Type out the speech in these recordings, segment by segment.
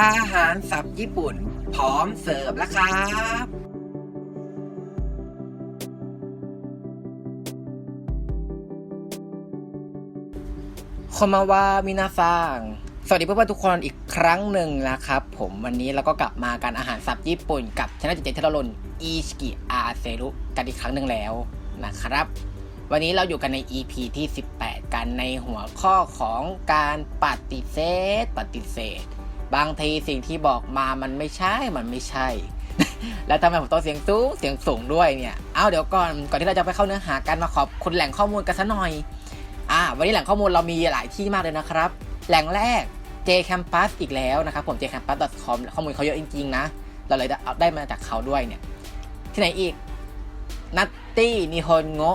อาหารสับญี่ปุ่น พร้อมเสิร์ฟแล้วครับคอมาวามินาซังสวัสดีเพื่อนๆทุกคนอีกครั้งหนึ่งนะครับผมวันนี้เราก็กลับมาการอาหารสับญี่ปุ่นกับชนะจิตเจทโรนอิชกิอาเซรุกันอีกครั้งหนึ่งแล้วนะครับ วันนี้เราอยู่กันใน EP ที่ 18 กันในหัวข้อของการปฏิเสธ ปฏิเสธ บางทีสิ่งที่บอกมามันไม่ใช่ มันไม่ใช่ แล้วทำไมผมต้องเสียงสูง เสียงสูงด้วยเนี่ย เอาเดี๋ยวก่อน ก่อนที่เราจะไปเข้าเนื้อหากันมาขอบคุณแหล่งข้อมูลกันสักหน่อย อ่า วันนี้แหล่งข้อมูลเรามีหลายที่มากเลยนะครับ แหล่งแรก jcampus อีกแล้วนะครับผม jcampus.com ข้อมูลเขาเยอะจริงๆนะ เราเลยได้ได้มาจากเขาด้วยเนี่ย ที่ไหนอีก natty nihongo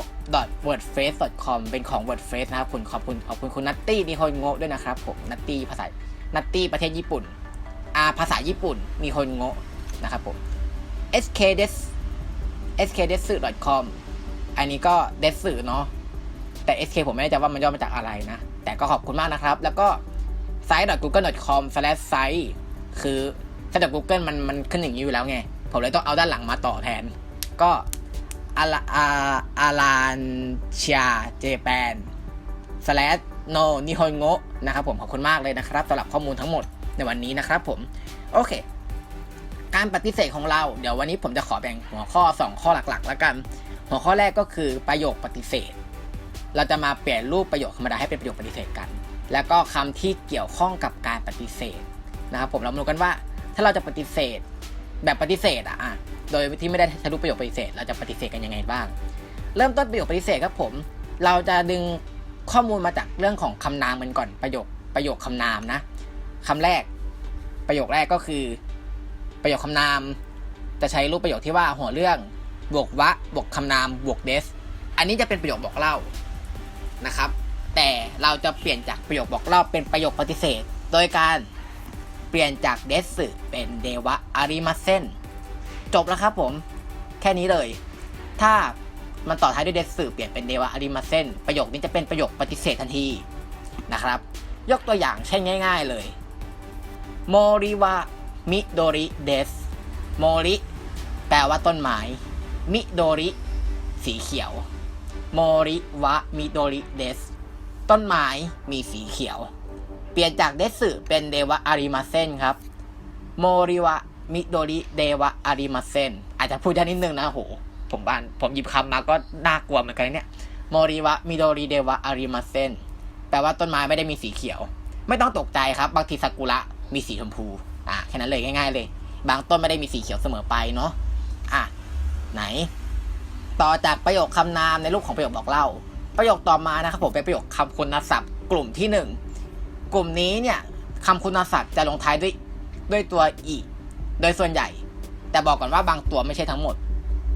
wordpress com เป็นของ wordpress นะครับคุณขอบคุณขอบคุณคุณ natty nihongo ด้วยนะครับผม natty ภาษา natty ประเทศญี่ปุ่นอาภาษาญี่ปุ่น nihongo นะครับผม skdes skdesu com อันนี้ก็ desu เนาะแต่ SK ผมไม่แน่ใจว่ามันย่อมาจากอะไรนะ แต่ก็ขอบคุณมากนะครับ แล้วก็ site.google.com/site คือถ้าจาก Google มันมันขึ้นอย่างนี้อยู่แล้วไง ผมเลยต้องเอาด้านหลังมาต่อแทน ก็อาราอาอาลานเชียเจแปน slash no นิฮอนโงนะครับผมขอบคุณมากเลยนะครับสำหรับข้อมูลทั้งหมดในวันนี้นะครับผม โอเค การปฏิเสธของเรา เดี๋ยววันนี้ผมจะขอแบ่งหัวข้อ 2 ข้อหลักๆ แล้วกัน หัวข้อแรกก็คือประโยคปฏิเสธ เราจะมาเปลี่ยนรูปประโยคธรรมดาให้เป็นประโยคปฏิเสธกัน แล้วก็คำที่เกี่ยวข้องกับการปฏิเสธนะครับผมเรามาดูกันว่า ถ้าเราจะปฏิเสธ แบบปฏิเสธอะอะโดยที่ไม่ได้ใช้รูปประโยคปฏิเสธ เราจะปฏิเสธกันยังไงบ้าง เริ่มต้นประโยคปฏิเสธครับผม เราจะดึง ข้อมูลมาจากเรื่องของคำนามกันก่อนประโยคประโยคคำนามนะคำแรก ประโยคแรกก็คือ ประโยคคำนาม จะใช้รูปประโยคที่ว่าหัวเรื่องบวกวะบวกคำนามบวกเดสอันนี้จะเป็นประโยคบอกเล่านะครับ แต่เราจะเปลี่ยนจากประโยคบอกเล่าเป็นประโยคปฏิเสธ โดยการเปลี่ยนจากเดสเป็นเดวะอาริมาเซนจบแล้วครับผม แค่นี้เลย ถ้า มันต่อท้ายด้วยเดสเปลี่ยนเป็นเดวะอาริมาเซนประโยคนี้จะเป็นประโยคปฏิเสธทันทีนะครับ ยกตัวอย่างเช่นง่าย ๆเลยโมริวะมิโดริเดสโมริแปลว่าต้นไม้มิโดริสีเขียวโมริวะมิโดริเดสต้นไม้มีสีเขียว เปลี่ยนจากเดสึเป็นเดวะอาริมาเซนครับโมริวะมิโดริเดวะอาริมาเซนอาจจะพูดยากนิดนึงนะโห ผมบ้านผมหยิบคำมาก็น่ากลัวเหมือนกันเนี่ยโมริวะมิโดริเดวะอาริมาเซนแปลว่าต้นไม้ไม่ได้มีสีเขียว ไม่ต้องตกใจครับบางทีซากุระมีสีชมพูอะแค่นั้นเลยง่าย ๆ เลย บางต้นไม่ได้มีสีเขียวเสมอไปเนาะอะไหน ต่อจากประโยคคำนามในรูปของประโยคบอกเล่า ประโยคต่อมานะครับผมเป็นประโยคคำคุณศัพท์กลุ่มที่หนึ่งกลุ่มนี้เนี่ยคำคุณศัพท์จะลงท้ายด้วยด้วยตัวอีโดยส่วนใหญ่ แต่บอกก่อนว่าบางตัวไม่ใช่ทั้งหมด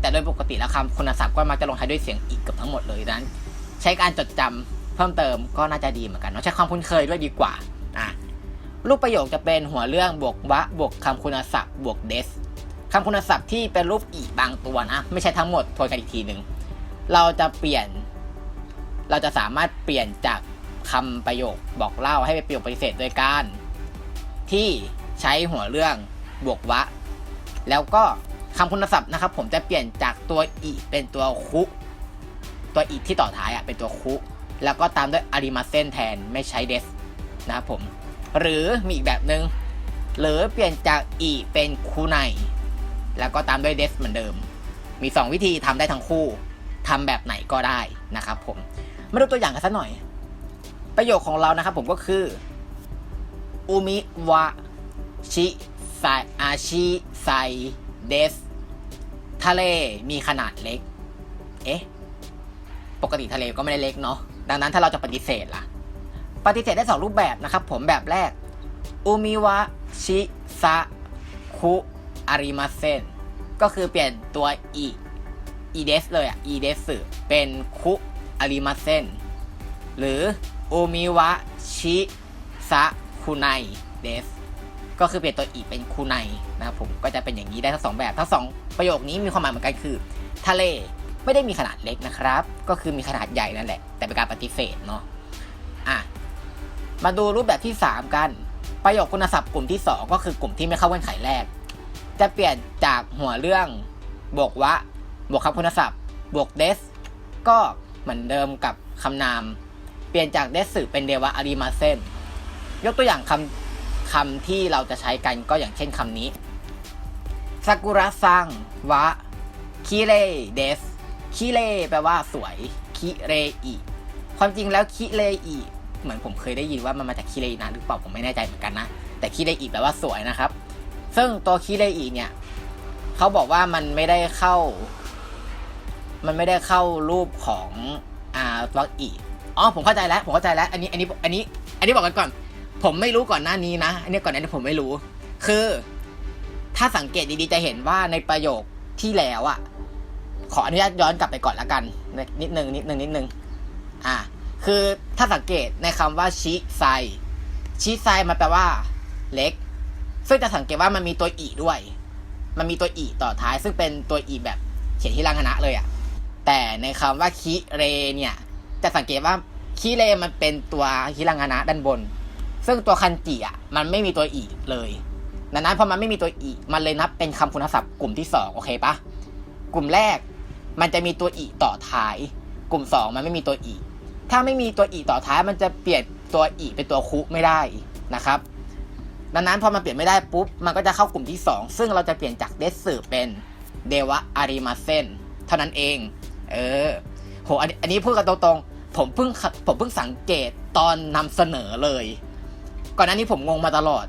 แต่โดยปกติแล้วคำคุณศัพท์ก็มักจะลงท้ายด้วยเสียงอีกเกือบทั้งหมดเลยดังนั้น ใช้การจดจำเพิ่มเติมก็น่าจะดีเหมือนกันเนาะใช้ความคุ้นเคยด้วยดีกว่าอะรูปประโยคจะเป็นหัวเรื่องบวกวะบวกคำคุณศัพท์บวกเดสคำคุณศัพท์ที่เป็นรูปอีบางตัวนะไม่ใช่ทั้งหมดทวนกันอีกทีหนึ่งเราจะเปลี่ยน เราจะสามารถเปลี่ยนจากคำประโยคบอกเล่าให้เป็นประโยคปฏิเสธโดยการ ที่ใช้หัวเรื่องบวกวะ แล้วก็ คำคุณศัพท์นะครับ ผมจะเปลี่ยนจากตัวอีเป็นตัวคุตัวอีที่ต่อท้ายอะเป็นตัวคุแล้วก็ตามด้วยอาริมาเซนแทนไม่ใช้เดสนะครับผม หรือมีอีกแบบหนึง่งหรือเปลี่ยนจากอีเป็นคูไนแล้วก็ตามด้วยเดสเหมือนเดิม มี 2 วิธีทำได้ทั้งคู่ทำแบบไหนก็ได้นะครับผมมาดูตัวอย่างกันสักหน่อย ประโยคของเรานะครับผมก็คืออุมิวะชิไซอาชิไซ เดสทะเลมีขนาดเล็ก เอ๊ะ ปกติทะเลก็ไม่ได้เล็กเนาะ ดังนั้นถ้าเราจะปฏิเสธล่ะ ปฏิเสธได้ 2 รูปแบบนะครับผมแบบแรก อุมิวะชิซะคุอาริมาเซนก็คือเปลี่ยนตัวอีอีเดสเลยอะอีเดสเป็นคุอาริมาเซนหรือโอมิวะชิซะคุไนเดส ก็คือเปลี่ยนตัวอีเป็นคุไนนะครับผมก็จะเป็นอย่างนี้ได้ทั้งสองแบบทั้งสองประโยคนี้มีความหมายเหมือนกันคือ ทะเลไม่ได้มีขนาดเล็กนะครับ ก็คือมีขนาดใหญ่นั่นแหละ แต่เป็นการปฏิเสธเนาะอะมาดูรูปแบบที่ 3 กัน ประโยคคุณศัพท์กลุ่มที่ 2 ก็คือกลุ่มที่ไม่เข้าเงื่อนไขแรก จะเปลี่ยนจากหัวเรื่องบวกวะบวกคำคุณศัพท์ บวกเดสก็เหมือนเดิมกับคำนาม เปลี่ยนจากเดสสึเป็นเดวะอาริมาเซนยกตัวอย่างคำ คำที่เราจะใช้กันก็อย่างเช่นคำนี้ซากุระซังวะคิเรเดสคิเรแปลว่าสวยคิเรอิความจริงแล้วคิเรอิเหมือนผมเคยได้ยินว่ามันมาจากคิเรอินะหรือเปล่าผมไม่แน่ใจเหมือนกันนะ แต่คิเรอิแปลว่าสวยนะครับ ซึ่งตัวคิเรอิเนี่ยเขาบอกว่ามันไม่ได้เข้า มันไม่ได้เข้ารูปของอ่าวักอีอ๋อผมเข้าใจแล้วผมเข้าใจแล้ว อันนี้อันนี้อันนี้ อันนี้บอกกันก่อน ผมไม่รู้ก่อนหน้านี้นะอันนี้ก่อนหน้านี้ผมไม่รู้ คือ ถ้าสังเกตดีๆจะเห็นว่าในประโยคที่แล้วอะขออนุญาตย้อนกลับไปก่อนละกัน นิดนึงนิดนึงนิดนึงอ่า คือถ้าสังเกตในคำว่าชิไซชิไซมันแปลว่า เล็ก ซึ่งจะสังเกตว่ามันมีตัวอีด้วย มันมีตัวอีต่อท้าย ซึ่งเป็นตัวอีแบบเขียนที่ลังคณะเลยอะแต่ในคำว่าคิเรเนี่ย จะสังเกตว่าคิเรมันเป็นตัวฮิรังานะด้านบน ซึ่งตัวคันจิอะมันไม่มีตัวอีเลยดังนั้นพอมันไม่มีตัวอีมันเลยนับเป็นคำคุณศัพท์กลุ่มที่สองโอเคปะกลุ่มแรกมันจะมีตัวอีต่อท้าย กลุ่มสองมันไม่มีตัวอีถ้าไม่มีตัวอีต่อท้ายมันจะเปลี่ยนตัวอีเป็นตัวคุไม่ได้นะครับ ดังนั้นพอมันเปลี่ยนไม่ได้ปุ๊บมันก็จะเข้ากลุ่มที่สองซึ่งเราจะเปลี่ยนจากเดสสึเป็นเดวะอาริมาเซนเท่านั้นเอง เออโหอันนี้อันนี้พูดกันตรงๆผมเพิ่งผมเพิ่งสังเกตตอนนำเสนอเลย ก่อนหน้านี้ผมงงมาตลอด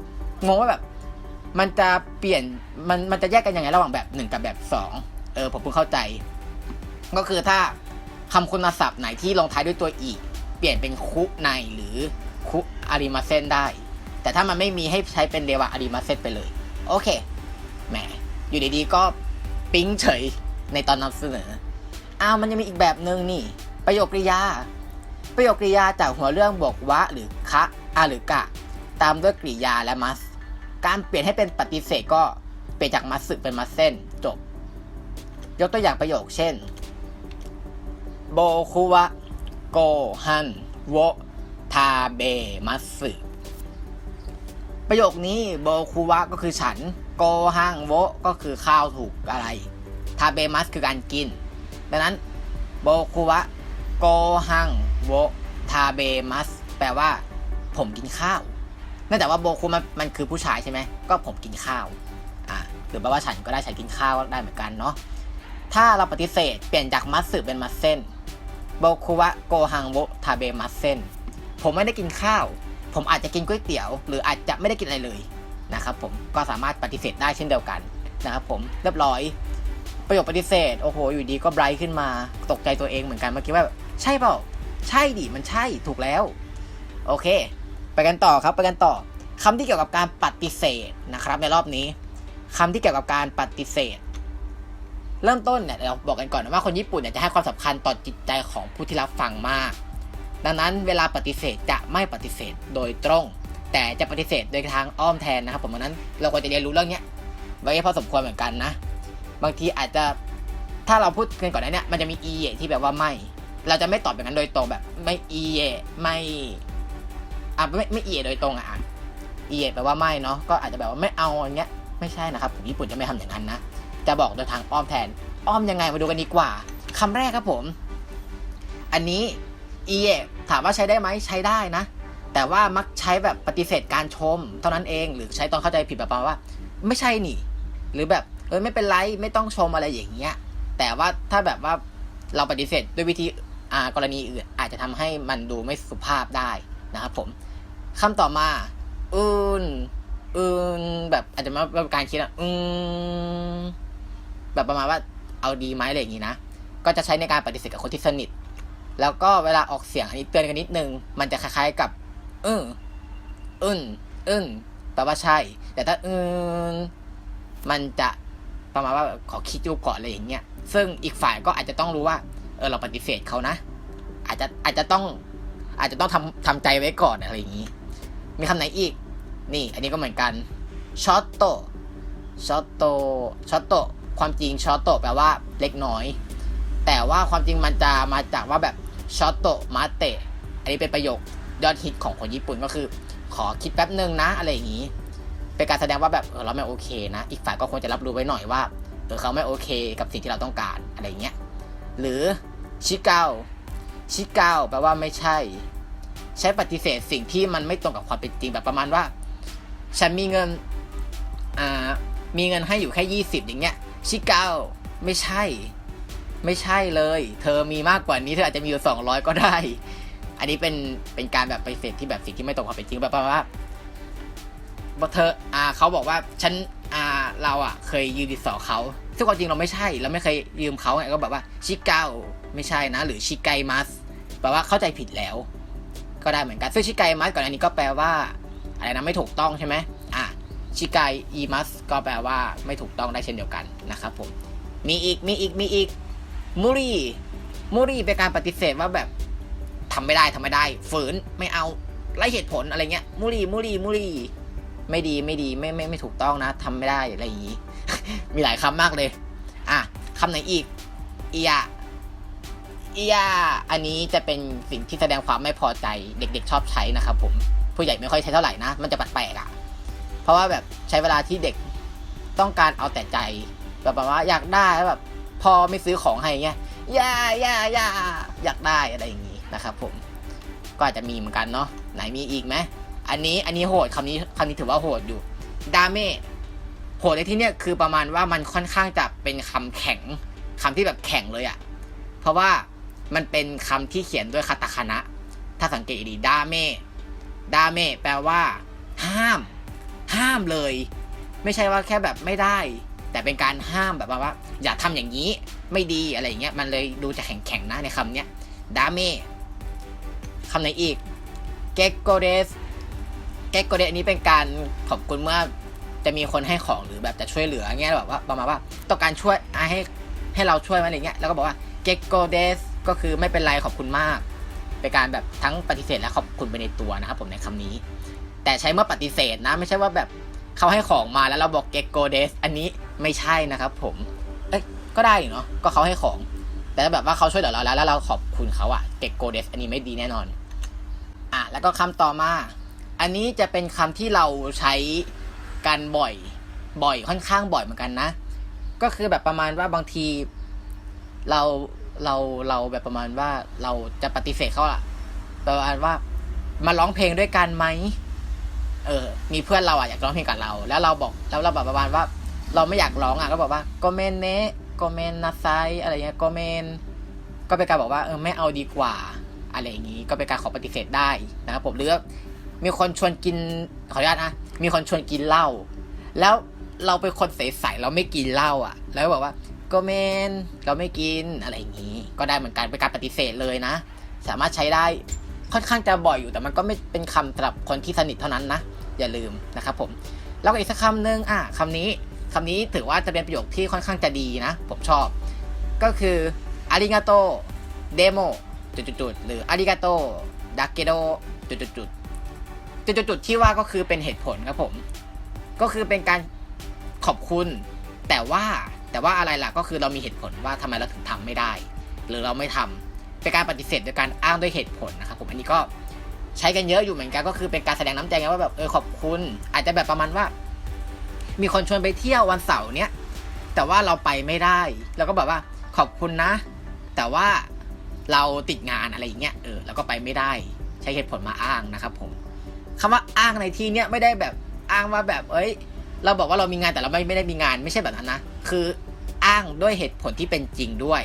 งงว่าแบบ มันจะเปลี่ยนมันมันจะแยกกันยังไงระหว่างแบบหนึ่งกับแบบสองเออผมเพิ่งเข้าใจ ก็คือถ้าคำคุณศัพท์ไหนที่ลงท้ายด้วยตัวอีเปลี่ยนเป็นคุในหรือคุอาริมาเซนได้ แต่ถ้ามันไม่มีให้ใช้เป็นเดวะอาริมาเซนไปเลย โอเคแหมอยู่ดีๆก็ปิ๊งเฉยในตอนนำเสนออ้าวมันยังมีอีกแบบหนึ่งนี่ ประโยคกริยา ประโยคกริยาจากหัวเรื่องบวกวะหรือคะอาหรือกะ ตามด้วยกริยาและมัส การเปลี่ยนให้เป็นปฏิเสธก็เปลี่ยนจากมัสสึเป็นมัสเส้นจบ ยกตัวอย่างประโยคเช่นโบคุวะโกฮันโวทาเบมัสสึประโยคนี้โบคุวะก็คือฉันโกฮังโวก็คือข้าวถูกอะไร ทาเบมัสคือการกิน ดังนั้นโบคุวะโกฮังโวทาเบมัสแปลว่า ผมกินข้าว นื่องจากว่าโบคุมันมันคือผู้ชายใช่ไหมก็ผมกินข้าวอ่าหรือแปลว่าฉันก็ได้ฉันกินข้าวได้เหมือนกันเนาะถ้าเราปฏิเสธเปลี่ยนจากมัสสึเป็นมัสเซนโบคุวะโกฮังโวทาเบมัสเซนผมไม่ได้กินข้าว ผมอาจจะกินก๋วยเตี๋ยว หรืออาจจะไม่ได้กินอะไรเลยนะครับผมก็สามารถปฏิเสธได้เช่นเดียวกันนะครับผมเรียบร้อย ประโยคปฏิเสธโอ้โหอยู่ดีก็ไบรท์ขึ้นมาตกใจตัวเองเหมือนกันเมื่อกี้ว่า ใช่เปล่าใช่ดิมันใช่ถูกแล้ว โอเค ไปกันต่อครับไปกันต่อคำที่เกี่ยวกับการปฏิเสธนะครับ ในรอบนี้คำที่เกี่ยวกับการปฏิเสธ เริ่มต้นเนี่ยเราบอกกันก่อนว่าคนญี่ปุ่นเนี่ยจะให้ความสำคัญต่อจิตใจของผู้ที่รับฟังมาก ดังนั้นเวลาปฏิเสธจะไม่ปฏิเสธโดยตรง แต่จะปฏิเสธโดยทางอ้อมแทนนะครับ ผมดังนั้นเราควรจะเรียนรู้เรื่องนี้ไว้พอสมควรเหมือนกันนะ บางทีอาจจะถ้าเราพูดกันก่อนน้านี้มันจะมี e ที่แบบว่าไม่ เราจะไม่ตอบแบบนั้นโดยตรงแบบไม่ e ไม่ อะไม่ไม่ e โดยตรงอะ e แปลว่าไม่เนาะก็อาจจะแบบว่าไม่เอาอย่างเงี้ยไม่ใช่นะครับผมญี่ปุ่นจะไม่ทำอย่างนั้นนะจะบอกโดยทางอ้อมแทน อ้อมยังไงมาดูกันดีกว่าคำแรกครับผม อันนี้ e ถามว่าใช้ได้ไหมใช้ได้นะ แต่ว่ามักใช้แบบปฏิเสธการชม เท่านั้นเองหรือใช้ตอนเข้าใจผิดแบบประมาณว่า ไม่ใช่นี่ หรือแบบเออไม่เป็นไรไม่ต้องชมอะไรอย่างเงี้ยแต่ว่าถ้าแบบว่าเราปฏิเสธด้วยวิธีอ่ากรณีอื่นอาจจะทำให้มันดูไม่สุภาพได้นะครับผม คำต่อมาอืนอืนแบบอาจจะมาแบบการคิดอะอืมแบบประมาณว่าเอาดีไหมอะไรอย่างงี้นะ ก็จะใช้ในการปฏิเสธกับคนที่สนิท แล้วก็เวลาออกเสียงอันนี้เตือนกันนิดนึง มันจะคล้ายๆกับอืออึนอึนแปลว่าใช่ แต่ถ้าอืนมันจะประมาณว่าขอคิดดูก่อนอะไรอย่างเงี้ย ซึ่งอีกฝ่ายก็อาจจะต้องรู้ว่า เออเราปฏิเสธเขานะ อาจจะอาจจะต้องอาจจะต้องทำทำใจไว้ก่อนอะไรอย่างงี้ มีคำไหนอีก นี่ อันนี้ก็เหมือนกันช็อตโตช็อตโตช็อตโตความจริงช็อตโตแปลว่าเล็กน้อย แต่ว่าความจริงมันจะมาจากว่าแบบช็อตโตมาเตะอันนี้เป็นประโยคยอดฮิตของคนญี่ปุ่นก็คือ ขอคิดแป๊บนึงนะ อะไรอย่างนี้ เป็นการแสดงว่าแบบเออเราไม่โอเคนะ อีกฝ่ายก็ควรจะรับรู้ไว้หน่อยว่าเออเขาไม่โอเคกับสิ่งที่เราต้องการอะไรเงี้ยหรือชิเกาชิเกาแปลว่าไม่ใช่ ใช้ปฏิเสธสิ่งที่มันไม่ตรงกับความเป็นจริงแบบประมาณว่า ฉันมีเงินอ่ามีเงินให้อยู่แค่ยี่สิบอย่างเงี้ย ชิเกาไม่ใช่ ไม่ใช่เลย เธอมีมากกว่านี้เธออาจจะมีอยู่สองร้อยก็ได้ อันนี้เป็นเป็นการแบบปฏิเสธที่แบบสิ่งที่ไม่ตรงความเป็นจริงแบบประมาณว่าเธออ่าเขาบอกว่าฉันอ่าเราอะ เคยยืมดินสอเขาซึ่งความจริงเราไม่ใช่เราไม่เคยยืมเขาไงก็แบบว่าชิเกาไม่ใช่นะ หรือชิไกมัสแปลว่าเข้าใจผิดแล้ว ก็ได้เหมือนกันซึ่งชิไกมัสก่อนอันนี้ก็แปลว่า อะไรนะไม่ถูกต้องใช่ไหมอะชิไกอีมัสก็แปลว่าไม่ถูกต้องได้เช่นเดียวกันนะครับผมมีอีกมีอีกมีอีกมุรีมุรีเป็นการปฏิเสธว่าแบบทำไม่ได้ทำไม่ได้ ฝืนไม่เอาไล่เหตุผลอะไรเงี้ยมุรีมุรีมุรีไม่ดีไม่ดีไม่ไม่ไม่ถูกต้องนะทำไม่ได้อะไรอย่างงี้ มีหลายคำมากเลย อะคำไหนอีกเอีย เอียอันนี้จะเป็นสิ่งที่แสดงความไม่พอใจเด็ก ๆ ชอบใช้นะครับผมผู้ใหญ่ไม่ค่อยใช้เท่าไหร่นะ มันจะแปลกๆอะ เพราะว่าแบบใช้เวลาที่เด็กต้องการเอาแต่ใจ แบบว่าอยากได้แบบพอไม่ซื้อของให้เงี้ยย่าอย่าย่าอยากได้อะไรอย่างงี้นะครับผม ก็อาจจะมีเหมือนกันเนาะไหนมีอีกไหมอันนี้อันนี้โหดคำนี้คำนี้ถือว่าโหดอยู่ดาเมโหดในที่เนี้ยคือประมาณว่ามันค่อนข้างจะเป็นคำแข็งคำที่แบบแข็งเลยอะ่ะ เพราะว่า มันเป็นคำที่เขียนด้วยคาตาคานะ ถ้าสังเกตดีดาเมดาเมแปลว่า ห้าม ห้ามเลย ไม่ใช่ว่าแค่แบบไม่ได้ แต่เป็นการห้ามแบบว่า อย่าทำอย่างนี้ไม่ดีอะไรอย่างเงี้ยมันเลยดูจะแข็งๆนะในคำเนี้ยดาเมคำไหนอีกเกโกเดสเกโกเดสอันนี้เป็นการขอบคุณเมื่อจะมีคนให้ของหรือแบบจะช่วยเหลือเงี้ยแบบว่าประมาณว่าต้องการช่วยให้ให้เราช่วยไหมอะไรเงี้ยแล้วก็บอกว่าเกโกเดส ก็คือไม่เป็นไรขอบคุณมาก เป็นการแบบทั้งปฏิเสธและขอบคุณไปในตัวนะครับผมในคำนี้ แต่ใช้เมื่อปฏิเสธนะ ไม่ใช่ว่าแบบเขาให้ของมาแล้วเราบอกเกกโกเดสอันนี้ไม่ใช่นะครับผม เอ้ยก็ได้เนาะก็เขาให้ของ แต่แบบว่าเขาช่วยเหลือเราแล้วแล้วเราขอบคุณเขาอะเกกโกเดสอันนี้ไม่ดีแน่นอนอะแล้วก็คำต่อมา อันนี้จะเป็นคำที่เราใช้กันบ่อยบ่อยค่อนข้างบ่อยเหมือนกันนะ ก็คือแบบประมาณว่าบางทีเรา เราเราแบบประมาณว่าเราจะปฏิเสธเขาอะประมาณว่ามาร้องเพลงด้วยกันไหมเออ มีเพื่อนเราอะอยากร้องเพลงกับเรา แล้วเราบอกแล้วเราแบบประมาณว่า เราไม่อยากร้องอะก็บอกว่าโกเมนเนะโกเมนนาไซอะไรเงี้ยโกเมน ก็เป็นการบอกว่าเออไม่เอาดีกว่า อะไรอย่างนี้ก็เป็นการขอปฏิเสธได้นะครับผมหรือมีคนชวนกินขออนุญาตนะมีคนชวนกินเหล้าแล้วเราเป็นคนใสๆเราไม่กินเหล้าอะ แล้วบอกว่า กเมนเราไม่กินอะไรอย่างนี้ ก็ได้เหมือนกันเป็นการปฏิเสธเลยนะ สามารถใช้ได้ค่อนข้างจะบ่อยอยู่แต่มันก็ไม่เป็นคำสำหรับคนที่สนิทเท่านั้นนะ อย่าลืมนะครับผม แล้วก็อีกสักคำหนึ่งอะคำนี้คำนี้ถือว่าจะเป็นประโยคที่ค่อนข้างจะดีนะ ผมชอบ ก็คืออาริกาโตเดโมจุดๆหรืออาริกาโตดักเกโดจุดๆๆจุดๆๆที่ว่าก็คือเป็นเหตุผลครับผม ก็คือเป็นการขอบคุณ แต่ว่า แต่ว่าอะไรล่ะก็คือเรามีเหตุผลว่าทำไมเราถึงทำไม่ได้ หรือเราไม่ทำเป็นการปฏิเสธโดยการอ้างด้วยเหตุผลนะครับผมอันนี้ก็ใช้กันเยอะอยู่เหมือนกันก็คือเป็นการแสดงน้ำใจไงว่าแบบเออขอบคุณ อาจจะแบบประมาณว่า มีคนชวนไปเที่ยววันเสาร์เนี้ยแต่ว่าเราไปไม่ได้เราก็แบบว่าขอบคุณนะ แต่ว่าเราติดงานอะไรอย่างเงี้ยเออแล้วก็ไปไม่ได้ ใช้เหตุผลมาอ้างนะครับผมคำว่าอ้างในที่เนี้ยไม่ได้แบบอ้างว่าแบบเอ้ย เราบอกว่าเรามีงานแต่เราไม่ไม่ได้มีงานไม่ใช่แบบนั้นนะ คืออ้างด้วยเหตุผลที่เป็นจริงด้วย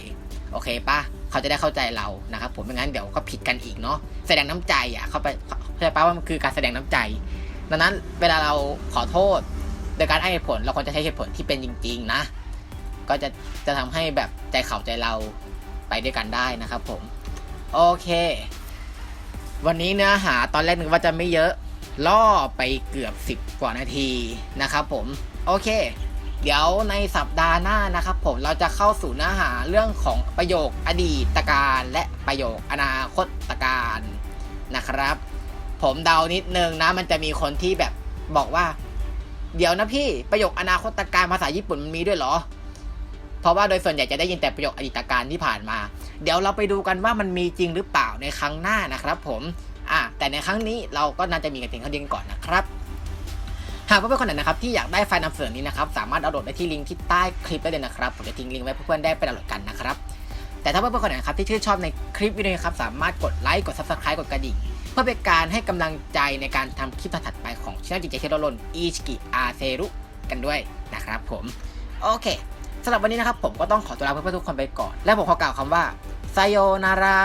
โอเคปะเขาจะได้เข้าใจเรานะครับผมไม่งั้นเดี๋ยวก็ผิดกันอีกเนาะแสดงน้ำใจอะเขาไปเข้าใจปะว่ามันคือการแสดงน้ำใจ ดังนั้นเวลาเราขอโทษ โดยการให้เหตุผลเราควรจะใช้เหตุผลที่เป็นจริง ๆ นะ ก็จะจะทำให้แบบใจเขาใจเราไปด้วยกันได้นะครับผม โอเค วันนี้เนื้อหาตอนแรกนึกว่าจะไม่เยอะ ล่อไปเกือบ 10 กว่านาทีนะครับผมโอเค เดี๋ยวในสัปดาห์หน้านะครับผมเราจะเข้าสู่เนื้อหาเรื่องของประโยคอดีตการและประโยคอนาคตการนะครับ ผมเดานิดนึงนะมันจะมีคนที่แบบบอกว่า เดี๋ยวนะพี่ประโยคอนาคตการภาษาญี่ปุ่นมันมีด้วยเหรอ เพราะว่าโดยส่วนใหญ่จะได้ยินแต่ประโยคอดีตการที่ผ่านมา เดี๋ยวเราไปดูกันว่ามันมีจริงหรือเปล่าในครั้งหน้านะครับ ผม อะแต่ในครั้งนี้เราก็น่าจะมีกันเพียงเท่านี้งก่อนนะครับหากเพื่อนๆคนไหนนะครับที่อยากได้ไฟล์นำเสนอนี้นะครับสามารถดาวน์โหลดได้ที่ลิงก์ที่ใต้คลิปได้เลยนะครับผมจะทิ้งลิงก์ไว้เพื่อนๆได้ไปดาวน์โหลดกันนะครับแต่ถ้าเพื่อนๆคนไหนนะครับที่ชื่นชอบในคลิปวิดีโอนี้ครับสามารถกดไลค์กด subscribe กดกระดิ่ง เพื่อเป็นการให้กำลังใจในการทำคลิปถัดๆไปของช่องจิเจเทโรลนอิชิกิอาเซรุกันด้วยนะครับผมโอเคสำหรับวันนี้นะครับผมก็ต้องขอตัวลาเพื่อนๆทุกคนไปก่อน และผมขอกล่าวคำว่าไซโยนารา